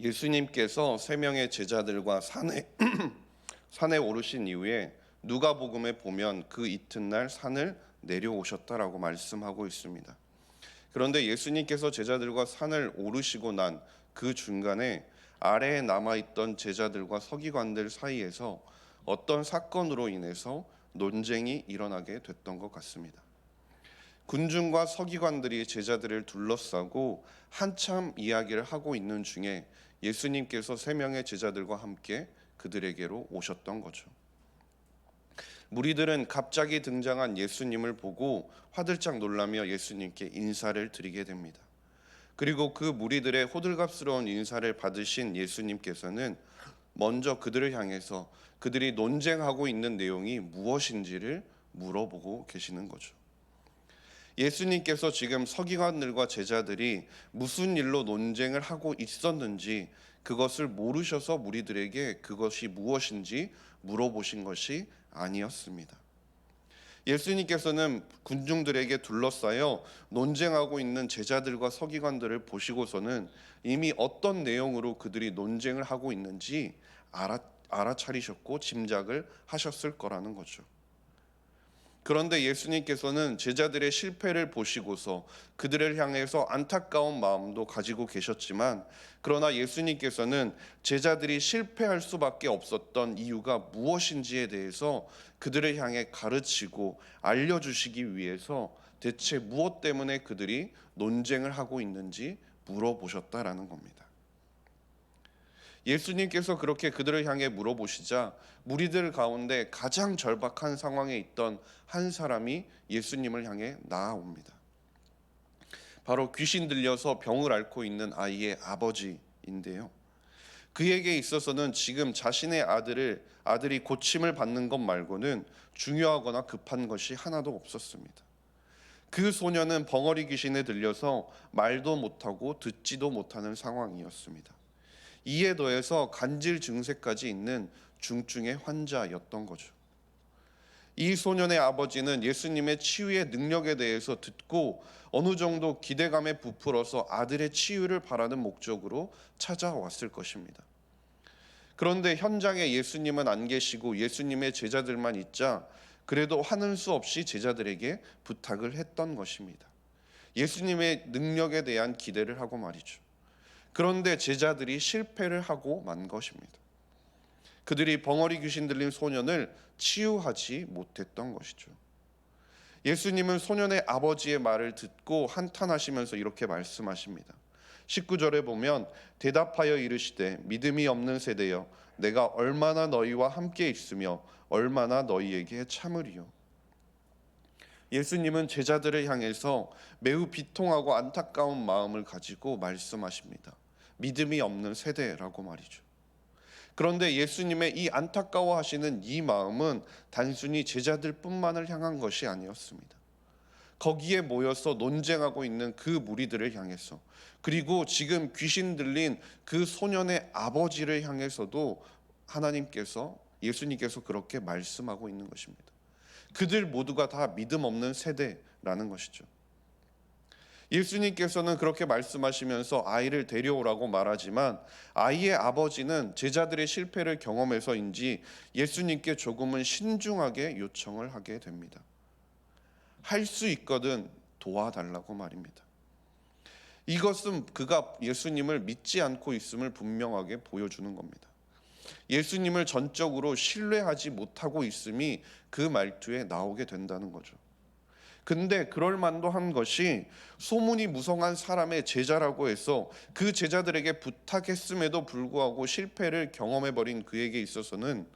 예수님께서 세 명의 제자들과 산에 산에 오르신 이후에 누가복음에 보면 그 이튿날 산을 내려오셨다라고 말씀하고 있습니다. 그런데 예수님께서 제자들과 산을 오르시고 난 그 중간에 아래에 남아 있던 제자들과 서기관들 사이에서 어떤 사건으로 인해서 논쟁이 일어나게 됐던 것 같습니다. 군중과 서기관들이 제자들을 둘러싸고 한참 이야기를 하고 있는 중에 예수님께서 세 명의 제자들과 함께 그들에게로 오셨던 거죠. 무리들은 갑자기 등장한 예수님을 보고 화들짝 놀라며 예수님께 인사를 드리게 됩니다. 그리고 그 무리들의 호들갑스러운 인사를 받으신 예수님께서는 먼저 그들을 향해서 그들이 논쟁하고 있는 내용이 무엇인지를 물어보고 계시는 거죠. 예수님께서 지금 서기관들과 제자들이 무슨 일로 논쟁을 하고 있었는지 그것을 모르셔서 무리들에게 그것이 무엇인지 물어보신 것이 아니었습니다. 예수님께서는 군중들에게 둘러싸여 논쟁하고 있는 제자들과 서기관들을 보시고서는 이미 어떤 내용으로 그들이 논쟁을 하고 있는지 알아, 알아차리셨고 짐작을 하셨을 거라는 거죠. 그런데 예수님께서는 제자들의 실패를 보시고서 그들을 향해서 안타까운 마음도 가지고 계셨지만 그러나 예수님께서는 제자들이 실패할 수밖에 없었던 이유가 무엇인지에 대해서 그들을 향해 가르치고 알려주시기 위해서 대체 무엇 때문에 그들이 논쟁을 하고 있는지 물어보셨다라는 겁니다. 예수님께서 그렇게 그들을 향해 물어보시자 무리들 가운데 가장 절박한 상황에 있던 한 사람이 예수님을 향해 나아옵니다. 바로 귀신 들려서 병을 앓고 있는 아이의 아버지인데요. 그에게 있어서는 지금 자신의 아들을 아들이 고침을 받는 것 말고는 중요하거나 급한 것이 하나도 없었습니다. 그 소녀는 벙어리 귀신에 들려서 말도 못하고 듣지도 못하는 상황이었습니다. 이에 더해서 간질 증세까지 있는 중증의 환자였던 거죠. 이 소년의 아버지는 예수님의 치유의 능력에 대해서 듣고 어느 정도 기대감에 부풀어서 아들의 치유를 바라는 목적으로 찾아왔을 것입니다. 그런데 현장에 예수님은 안 계시고 예수님의 제자들만 있자 그래도 하는 수 없이 제자들에게 부탁을 했던 것입니다. 예수님의 능력에 대한 기대를 하고 말이죠. 그런데 제자들이 실패를 하고 만 것입니다. 그들이 벙어리 귀신 들린 소년을 치유하지 못했던 것이죠. 예수님은 소년의 아버지의 말을 듣고 한탄하시면서 이렇게 말씀하십니다. 19절에 보면 대답하여 이르시되 믿음이 없는 세대여 내가 얼마나 너희와 함께 있으며 얼마나 너희에게 참으리요. 예수님은 제자들을 향해서 매우 비통하고 안타까운 마음을 가지고 말씀하십니다. 믿음이 없는 세대라고 말이죠. 그런데 예수님의 이 안타까워하시는 이 마음은 단순히 제자들뿐만을 향한 것이 아니었습니다. 거기에 모여서 논쟁하고 있는 그 무리들을 향해서 그리고 지금 귀신 들린 그 소년의 아버지를 향해서도 하나님께서 예수님께서 그렇게 말씀하고 있는 것입니다. 그들 모두가 다 믿음 없는 세대라는 것이죠. 예수님께서는 그렇게 말씀하시면서 아이를 데려오라고 말하지만 아이의 아버지는 제자들의 실패를 경험해서인지 예수님께 조금은 신중하게 요청을 하게 됩니다. 할 수 있거든 도와달라고 말입니다. 이것은 그가 예수님을 믿지 않고 있음을 분명하게 보여주는 겁니다. 예수님을 전적으로 신뢰하지 못하고 있음이 그 말투에 나오게 된다는 거죠. 근데 그럴 만도 한 것이 소문이 무성한 사람의 제자라고 해서 그 제자들에게 부탁했음에도 불구하고 실패를 경험해 버린 그에게 있어서는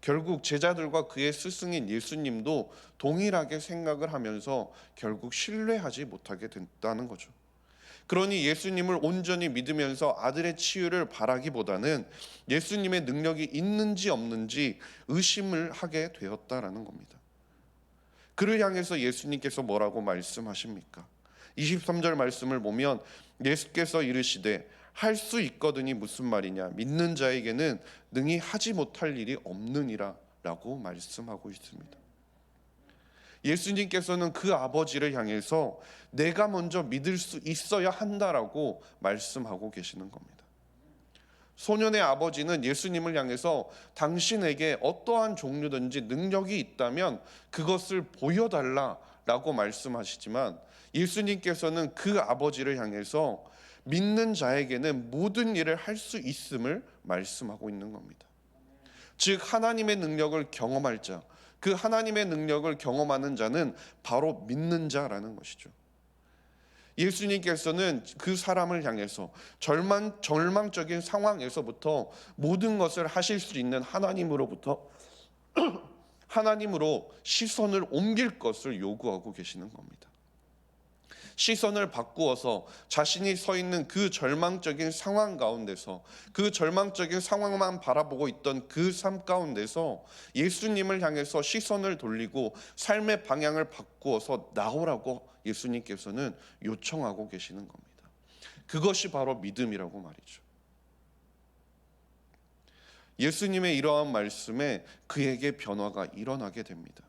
결국 제자들과 그의 스승인 예수님도 동일하게 생각을 하면서 결국 신뢰하지 못하게 됐다는 거죠. 그러니 예수님을 온전히 믿으면서 아들의 치유를 바라기보다는 예수님의 능력이 있는지 없는지 의심을 하게 되었다라는 겁니다. 그를 향해서 예수님께서 뭐라고 말씀하십니까? 23절 말씀을 보면 예수께서 이르시되 할 수 있거든이 무슨 말이냐 믿는 자에게는 능히 하지 못할 일이 없느니라라고 말씀하고 있습니다. 예수님께서는 그 아버지를 향해서 내가 먼저 믿을 수 있어야 한다라고 말씀하고 계시는 겁니다. 소년의 아버지는 예수님을 향해서 당신에게 어떠한 종류든지 능력이 있다면 그것을 보여달라라고 말씀하시지만 예수님께서는 그 아버지를 향해서 믿는 자에게는 모든 일을 할 수 있음을 말씀하고 있는 겁니다. 즉 하나님의 능력을 경험할 자, 그 하나님의 능력을 경험하는 자는 바로 믿는 자라는 것이죠. 예수님께서는 그 사람을 향해서 절망, 절망적인 상황에서부터 모든 것을 하실 수 있는 하나님으로부터 하나님으로 시선을 옮길 것을 요구하고 계시는 겁니다. 시선을 바꾸어서 자신이 서 있는 그 절망적인 상황 가운데서 그 절망적인 상황만 바라보고 있던 그 삶 가운데서 예수님을 향해서 시선을 돌리고 삶의 방향을 바꾸어서 나오라고 예수님께서는 요청하고 계시는 겁니다. 그것이 바로 믿음이라고 말이죠. 예수님의 이러한 말씀에 그에게 변화가 일어나게 됩니다.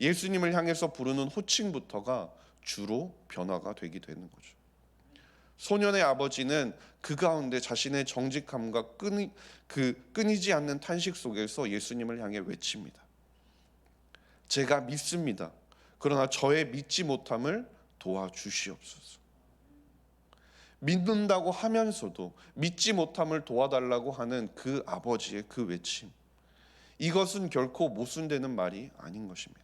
예수님을 향해서 부르는 호칭부터가 주로 변화가 되게 되는 거죠. 소년의 아버지는 그 가운데 자신의 정직함과 끊이, 그 끊이지 않는 탄식 속에서 예수님을 향해 외칩니다. 제가 믿습니다. 그러나 저의 믿지 못함을 도와주시옵소서. 믿는다고 하면서도 믿지 못함을 도와달라고 하는 그 아버지의 그 외침. 이것은 결코 모순되는 말이 아닌 것입니다.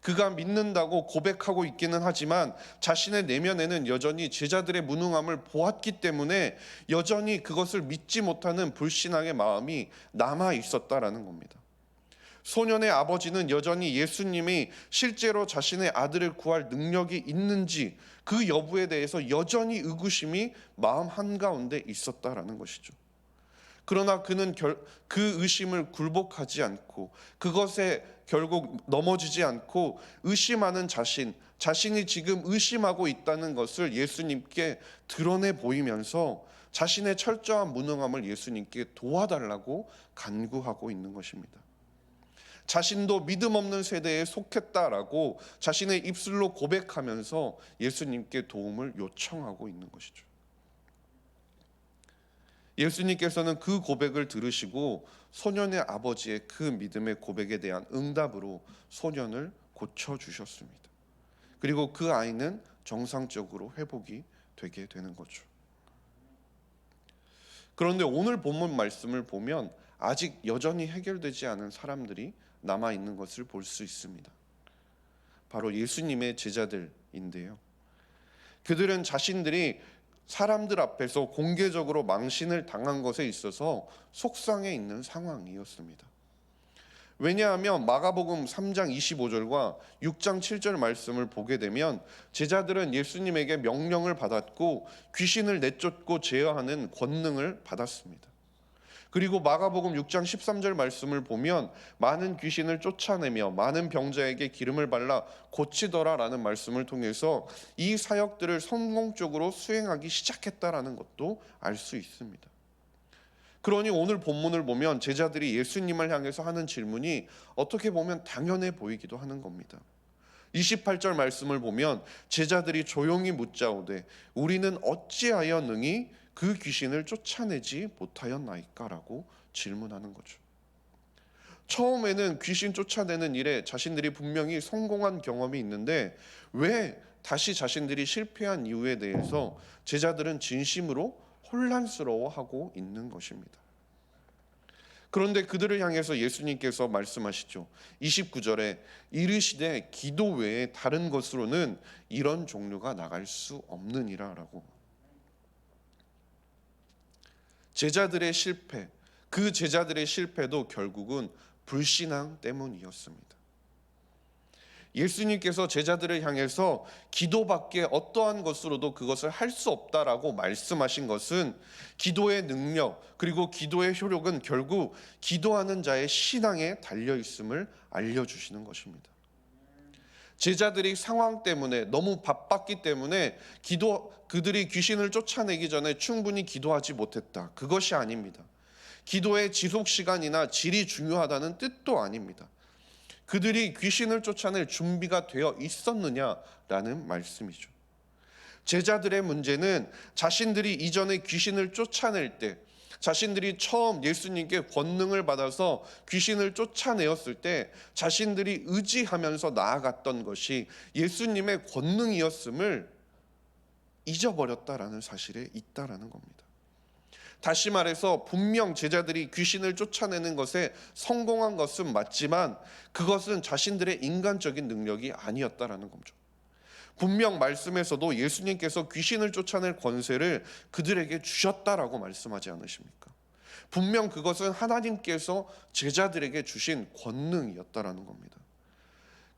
그가 믿는다고 고백하고 있기는 하지만 자신의 내면에는 여전히 제자들의 무능함을 보았기 때문에 여전히 그것을 믿지 못하는 불신앙의 마음이 남아 있었다라는 겁니다. 소년의 아버지는 여전히 예수님이 실제로 자신의 아들을 구할 능력이 있는지 그 여부에 대해서 여전히 의구심이 마음 한가운데 있었다라는 것이죠. 그러나 그는 결, 그 의심을 굴복하지 않고 그것에 결국 넘어지지 않고 의심하는 자신, 자신이 지금 의심하고 있다는 것을 예수님께 드러내 보이면서 자신의 철저한 무능함을 예수님께 도와달라고 간구하고 있는 것입니다. 자신도 믿음 없는 세대에 속했다라고 자신의 입술로 고백하면서 예수님께 도움을 요청하고 있는 것이죠. 예수님께서는 그 고백을 들으시고 소년의 아버지의 그 믿음의 고백에 대한 응답으로 소년을 고쳐 주셨습니다. 그리고 그 아이는 정상적으로 회복이 되게 되는 거죠. 그런데 오늘 본문 말씀을 보면 아직 여전히 해결되지 않은 사람들이 남아 있는 것을 볼 수 있습니다. 바로 예수님의 제자들인데요. 그들은 자신들이 사람들 앞에서 공개적으로 망신을 당한 것에 있어서 속상해 있는 상황이었습니다. 왜냐하면 마가복음 3장 25절과 6장 7절 말씀을 보게 되면 제자들은 예수님에게 명령을 받았고 귀신을 내쫓고 제어하는 권능을 받았습니다. 그리고 마가복음 6장 13절 말씀을 보면 많은 귀신을 쫓아내며 많은 병자에게 기름을 발라 고치더라라는 말씀을 통해서 이 사역들을 성공적으로 수행하기 시작했다라는 것도 알 수 있습니다. 그러니 오늘 본문을 보면 제자들이 예수님을 향해서 하는 질문이 어떻게 보면 당연해 보이기도 하는 겁니다. 28절 말씀을 보면 제자들이 조용히 묻자오되 우리는 어찌하여 능히 그 귀신을 쫓아내지 못하였나이까라고 질문하는 거죠. 처음에는 귀신 쫓아내는 일에 자신들이 분명히 성공한 경험이 있는데 왜 다시 자신들이 실패한 이유에 대해서 제자들은 진심으로 혼란스러워하고 있는 것입니다. 그런데 그들을 향해서 예수님께서 말씀하시죠. 29절에 이르시되 기도 외에 다른 것으로는 이런 종류가 나갈 수 없느니라라고 제자들의 실패, 그 제자들의 실패도 결국은 불신앙 때문이었습니다. 예수님께서 제자들을 향해서 기도밖에 어떠한 것으로도 그것을 할 수 없다라고 말씀하신 것은 기도의 능력 그리고 기도의 효력은 결국 기도하는 자의 신앙에 달려 있음을 알려 주시는 것입니다. 제자들이 상황 때문에 너무 바빴기 때문에 기도 그들이 귀신을 쫓아내기 전에 충분히 기도하지 못했다. 그것이 아닙니다. 기도의 지속 시간이나 질이 중요하다는 뜻도 아닙니다. 그들이 귀신을 쫓아낼 준비가 되어 있었느냐라는 말씀이죠. 제자들의 문제는 자신들이 이전에 귀신을 쫓아낼 때 자신들이 처음 예수님께 권능을 받아서 귀신을 쫓아내었을 때 자신들이 의지하면서 나아갔던 것이 예수님의 권능이었음을 잊어버렸다라는 사실에 있다라는 겁니다. 다시 말해서 분명 제자들이 귀신을 쫓아내는 것에 성공한 것은 맞지만 그것은 자신들의 인간적인 능력이 아니었다라는 거죠. 분명 말씀에서도 예수님께서 귀신을 쫓아낼 권세를 그들에게 주셨다라고 말씀하지 않으십니까? 분명 그것은 하나님께서 제자들에게 주신 권능이었다라는 겁니다.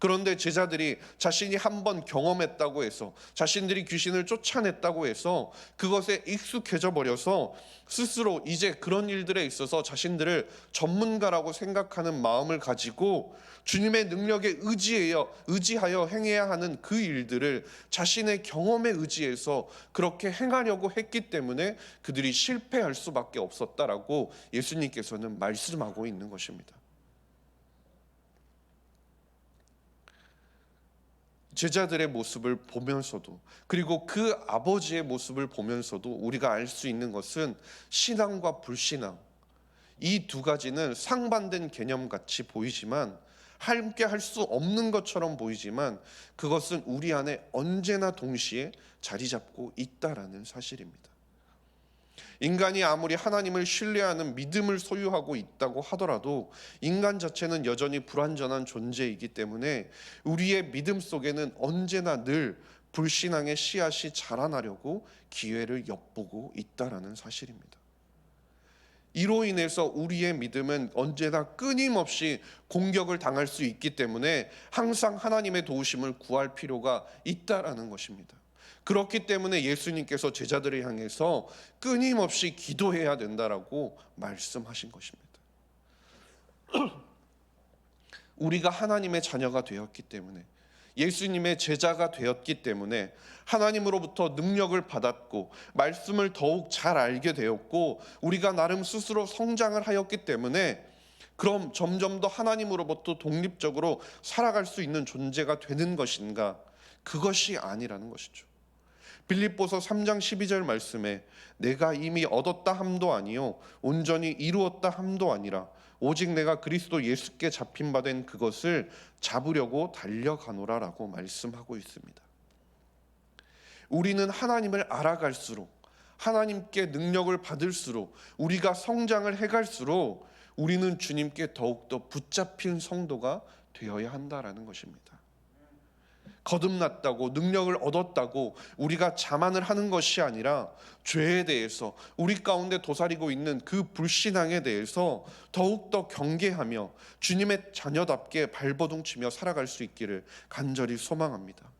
그런데 제자들이 자신이 한 번 경험했다고 해서 자신들이 귀신을 쫓아냈다고 해서 그것에 익숙해져 버려서 스스로 이제 그런 일들에 있어서 자신들을 전문가라고 생각하는 마음을 가지고 주님의 능력에 의지하여 의지하여 행해야 하는 그 일들을 자신의 경험에 의지해서 그렇게 행하려고 했기 때문에 그들이 실패할 수밖에 없었다라고 예수님께서는 말씀하고 있는 것입니다. 제자들의 모습을 보면서도 그리고 그 아버지의 모습을 보면서도 우리가 알 수 있는 것은 신앙과 불신앙 이 두 가지는 상반된 개념 같이 보이지만 함께 할 수 없는 것처럼 보이지만 그것은 우리 안에 언제나 동시에 자리 잡고 있다라는 사실입니다. 인간이 아무리 하나님을 신뢰하는 믿음을 소유하고 있다고 하더라도 인간 자체는 여전히 불완전한 존재이기 때문에 우리의 믿음 속에는 언제나 늘 불신앙의 씨앗이 자라나려고 기회를 엿보고 있다라는 사실입니다. 이로 인해서 우리의 믿음은 언제나 끊임없이 공격을 당할 수 있기 때문에 항상 하나님의 도우심을 구할 필요가 있다라는 것입니다. 그렇기 때문에 예수님께서 제자들을 향해서 끊임없이 기도해야 된다라고 말씀하신 것입니다. 우리가 하나님의 자녀가 되었기 때문에 예수님의 제자가 되었기 때문에 하나님으로부터 능력을 받았고 말씀을 더욱 잘 알게 되었고 우리가 나름 스스로 성장을 하였기 때문에 그럼 점점 더 하나님으로부터 독립적으로 살아갈 수 있는 존재가 되는 것인가? 그것이 아니라는 것이죠. 빌립보서 3장 12절 말씀에 내가 이미 얻었다 함도 아니요 온전히 이루었다 함도 아니라 오직 내가 그리스도 예수께 잡힌 바 된 그것을 잡으려고 달려가노라라고 말씀하고 있습니다. 우리는 하나님을 알아갈수록 하나님께 능력을 받을수록 우리가 성장을 해갈수록 우리는 주님께 더욱더 붙잡힌 성도가 되어야 한다라는 것입니다. 거듭났다고 능력을 얻었다고 우리가 자만을 하는 것이 아니라 죄에 대해서 우리 가운데 도사리고 있는 그 불신앙에 대해서 더욱더 경계하며 주님의 자녀답게 발버둥치며 살아갈 수 있기를 간절히 소망합니다.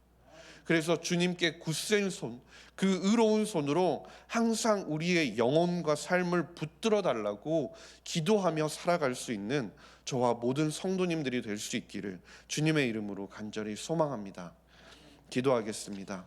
그래서 주님께 굳센 손, 그 의로운 손으로 항상 우리의 영혼과 삶을 붙들어 달라고 기도하며 살아갈 수 있는 저와 모든 성도님들이 될 수 있기를 주님의 이름으로 간절히 소망합니다. 기도하겠습니다.